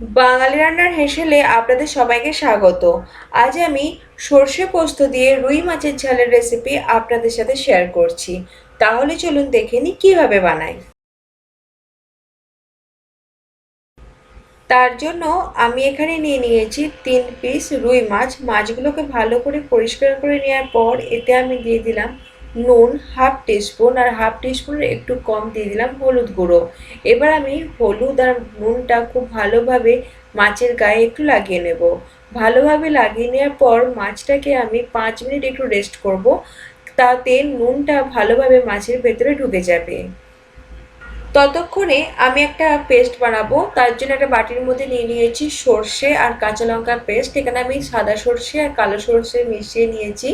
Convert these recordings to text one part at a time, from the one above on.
বাঙালি রান্নার হেসেলে আপনাদের সবাইকে স্বাগত। আজ আমি সর্ষে পোস্ত দিয়ে রুই মাছের ঝালের রেসিপি আপনাদের সাথে শেয়ার করছি। তাহলে চলুন দেখে নিই কীভাবে বানাই। তার জন্য আমি এখানে নিয়ে নিয়েছি তিন পিস রুই মাছ। মাছগুলোকে ভালো করে পরিষ্কার করে নেওয়ার পর এতে আমি দিয়ে দিলাম নুন, হাফ টিস্পুন, আর হাফ টিস্পুনের একটু কম দিয়ে দিলাম হলুদ গুঁড়ো। এবার আমি হলুদ আর নুনটা খুব ভালোভাবে মাছের গায়ে একটু লাগিয়ে নেব। ভালোভাবে লাগিয়ে নেওয়ার পর মাছটাকে আমি পাঁচ মিনিট একটু রেস্ট করব। তাতে নুনটা ভালোভাবে মাছের ভেতরে ঢুকে যাবে। ততক্ষণে আমি একটা পেস্ট বানাবো। তার জন্য একটা বাটির মধ্যে নিয়ে নিয়েছি সর্ষে আর কাঁচা লঙ্কার পেস্ট। এখানে আমি সাদা সর্ষে আর কালো সর্ষে মিশিয়ে নিয়েছি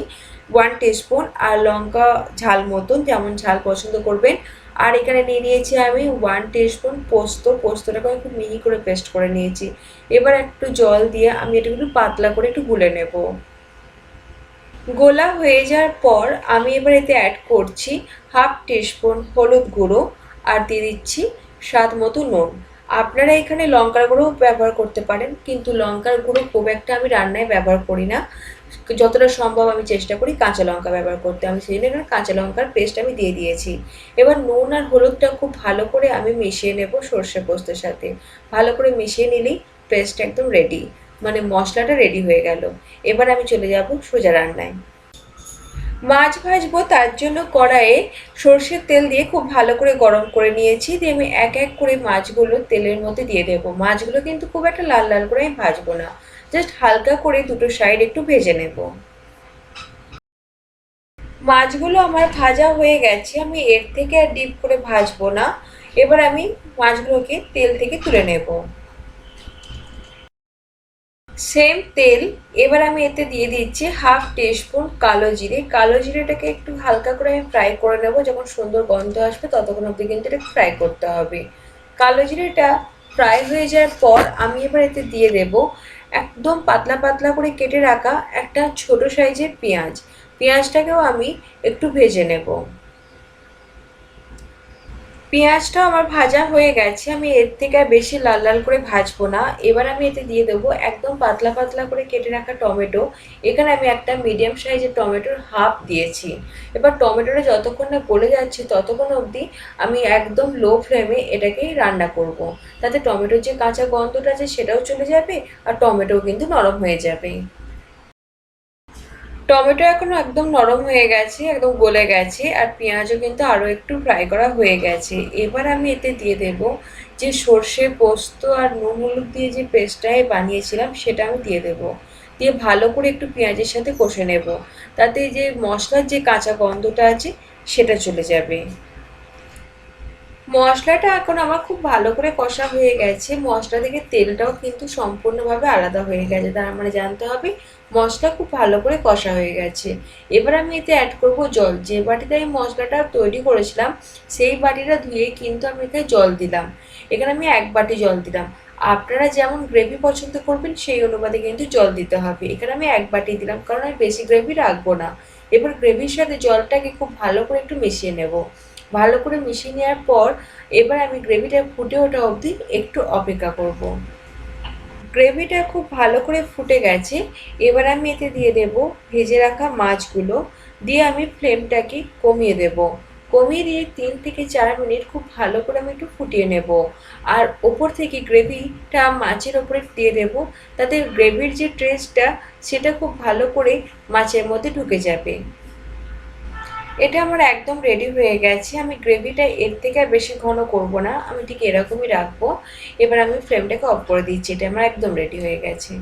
ওয়ান টিস্পুন আর লঙ্কা ঝাল মতন, যেমন ঝাল পছন্দ করবেন। আর এখানে নিয়ে নিয়েছি আমি ওয়ান টিস্পুন পোস্ত। পোস্তটাকে আমি খুব মিহি করে পেস্ট করে নিয়েছি। এবার একটু জল দিয়ে আমি এটা একটু পাতলা করে একটু গুলে নেব। গোলা হয়ে যাওয়ার পর আমি এবার এতে অ্যাড করছি হাফ টিস্পুন হলুদ গুঁড়ো। আর দিয়ে দিচ্ছি স্বাদ মতো নুন। আপনারা এখানে লঙ্কার গুঁড়ো ব্যবহার করতে পারেন, কিন্তু লঙ্কার গুঁড়ো খুব একটা আমি রান্নায় ব্যবহার করি না। যতটা সম্ভব আমি চেষ্টা করি কাঁচা লঙ্কা ব্যবহার করতে। আমি সেই জন্য কাঁচা লঙ্কার পেস্ট আমি দিয়ে দিয়েছি। এবার নুন আর হলুদটা খুব ভালো করে আমি মিশিয়ে নেব সর্ষে পোস্তের সাথে। ভালো করে মিশিয়ে নিলেই পেস্ট একদম রেডি মানে মশলাটা রেডি হয়ে গেল। এবার আমি চলে যাব সোজা রান্নায়। মাছ ভাজবো তার জন্য কড়াইয়ে সর্ষের তেল দিয়ে খুব ভালো করে গরম করে নিয়েছি। দিয়ে আমি এক এক করে মাছগুলো তেলের মধ্যে দিয়ে দেবো। মাছগুলো কিন্তু খুব একটা লাল লাল করে আমি ভাজবো না। জাস্ট হালকা করে দুটো সাইড একটু ভেজে নেব। মাছগুলো আমার ভাজা হয়ে গেছে। আমি এর থেকে আর ডিপ করে ভাজবো না। এবার আমি মাছগুলোকে তেল থেকে তুলে নেব। সেম তেল, এবার আমি এতে দিয়ে দিচ্ছি হাফ টিস্পুন কালো জিরে। কালো জিরেটাকে একটু হালকা করে আমি ফ্রাই করে নেব, যখন সুন্দর গন্ধ আসবে ততক্ষণ অবধি কিন্তু এটা ফ্রাই করতে হবে। কালো জিরেটা ফ্রাই হয়ে যাওয়ার পর আমি এবার এতে দিয়ে দেব একদম পাতলা পাতলা করে কেটে রাখা একটা ছোট সাইজের পেঁয়াজ। পেঁয়াজটাকেও আমি একটু ভেজে নেব। পেঁয়াজটা আমার ভাজা হয়ে গেছে। আমি এর থেকে আর বেশি লাল লাল করে ভাজবো না। এবার আমি এতে দিয়ে দেবো একদম পাতলা পাতলা করে কেটে রাখা টমেটো। এখানে আমি একটা মিডিয়াম সাইজের টমেটোর হাফ দিয়েছি। এবার টমেটোটা যতক্ষণ না গলে যাচ্ছে ততক্ষণ অবধি আমি একদম লো ফ্লেমে এটাকে রান্না করব। তাতে টমেটোর যে কাঁচা গন্ধটা আছে সেটাও চলে যাবে আর টমেটোও কিন্তু নরম হয়ে যাবে। টমেটো এখনও একদম নরম হয়ে গেছে, একদম গলে গেছে, আর পেঁয়াজও কিন্তু আরও একটু ফ্রাই করা হয়ে গেছে। এবার আমি এতে দিয়ে দেব যে সর্ষে পোস্ত আর নুন হলুদ দিয়ে যে পেস্টটাই বানিয়েছিলাম, সেটা আমি দিয়ে দেব। দিয়ে ভালো করে একটু পেঁয়াজের সাথে কষে নেব। তাতে যে মশলার যে কাঁচা গন্ধটা আছে, সেটা চলে যাবে। মশলাটা এখন আমার খুব ভালো করে কষা হয়ে গেছে। মশলা থেকে তেলটাও কিন্তু সম্পূর্ণভাবে আলাদা হয়ে গেছে। তার মানে জানতে হবে, মশলা খুব ভালো করে কষা হয়ে গেছে। এবার আমি এতে অ্যাড করব জল। যে বাটিতে আমি মশলাটা তৈরি করেছিলাম, সেই বাটিটা ধুয়ে কিন্তু আমি এখানে জল দিলাম। এখানে আমি এক বাটি জল দিলাম। আপনারা যেমন গ্রেভি পছন্দ করবেন, সেই অনুপাতে কিন্তু জল দিতে হবে। এখানে আমি এক বাটি দিলাম, কারণ আমি বেশি গ্রেভি রাখব না। এবার গ্রেভির সাথে জলটাকে খুব ভালো করে একটু মিশিয়ে নেব ভালো করে মিশিয়ে নেওয়ার পর এবার আমি গ্রেভিটা ফুটে ওঠা অবধি একটু অপেক্ষা করব। গ্রেভিটা খুব ভালো করে ফুটে গেছে, এবার আমি এতে দিয়ে দেব ভেজে রাখা মাছগুলো, দিয়ে আমি ফ্লেমটাকে কমিয়ে দেব কমিয়ে দিয়ে তিন থেকে চার মিনিট খুব ভালো করে আমি একটু ফুটিয়ে নেব। আর ওপর থেকে গ্রেভিটা মাছের ওপরে দিয়ে দেব, তাতে গ্রেভির যে টেস্টটা সেটা খুব ভালো করে মাছের মধ্যে ঢুকে যাবে। এটা আমার একদম রেডি হয়ে গেছে। আমি গ্রেভিটা এর থেকে আর বেশি ঘন করব না। আমি ঠিক এরকমই রাখব। এবার আমি ফ্লেমটাকে অফ করে দিচ্ছি। এটা আমার একদম রেডি হয়ে গেছে।